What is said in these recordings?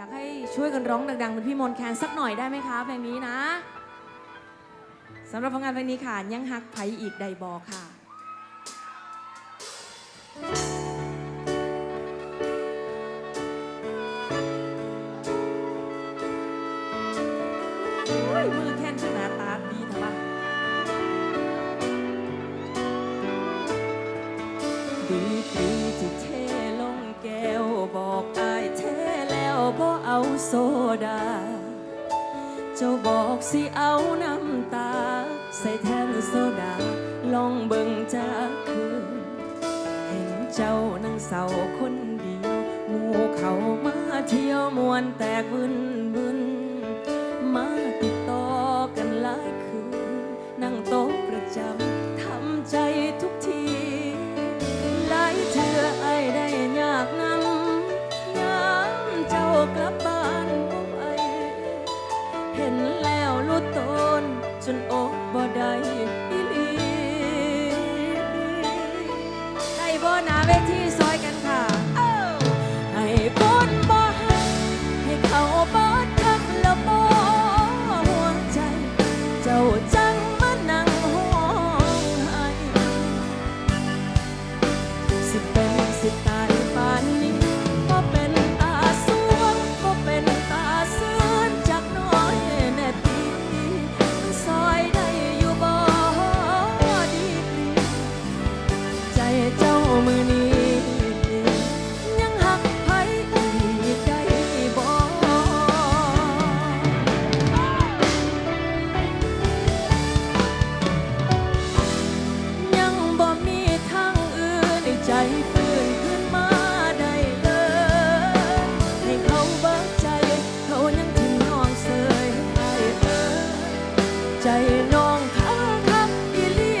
อยากให้ช่วยกันร้องดังๆเหมือนพี่มนแคนสักหน่อยได้ไหมคะเพลงนี้นะสำหรับผลงานเพลงนี้ค่ะยังฮักไผอีกใดบอค่ะโอ้ยมือแค้นขนาดตาดีทำไมดีกรี โซดา เจ้าบอกสิเอาน้ำตา ใส่แทนโซดา ลองเบิ่งจากคืน เห็นเจ้านั่งเศร้าคนเดียวหมู่เขามาเที่ยวมวนแตกบึนบึน บ่ ใจฟื้นขึ้นมาได้เลยให้เขาเบิกใจ เขายังถึงน้องเสยให้เออใจน้องทั้งคักอีหลี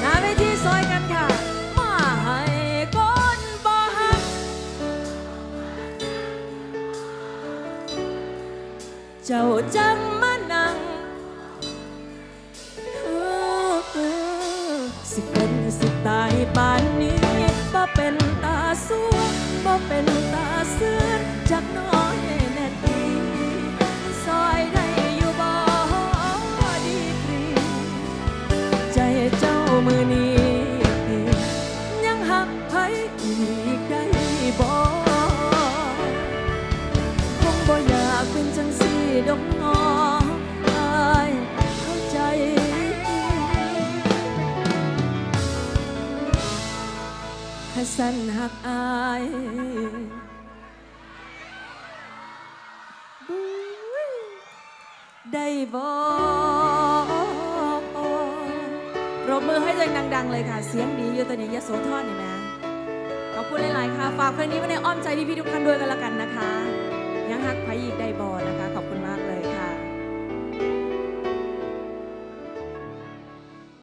หนาเวทีซอยกันค่ะ มาให้ก้นบ่หัก เจ้าจัง นนี้บ่เป็นตาสัวบ่เป็นตาเสื่อจากน้อยแน่ตีซอยได้อยู่บ่ดีกรีใจเจ้ามือนี้ ยังหักไผอีกได้บ่คงบ่อยากเป็นจังสีดอกน้องอ ถ้าสันหักอายบุ้ยได้บอกปรบมือให้ตัวเองดัง ๆ เลยค่ะ เสียงดีอยู่ตัวนี้ยโสธรนี่แม่ขอบคุณหลาย ๆ ค่ะ ฝากเพลงนี้ไว้ในอ้อมใจพี่ ๆ ทุกท่านด้วยกันละกันนะคะ ยังหักไผอีกได้บอนะ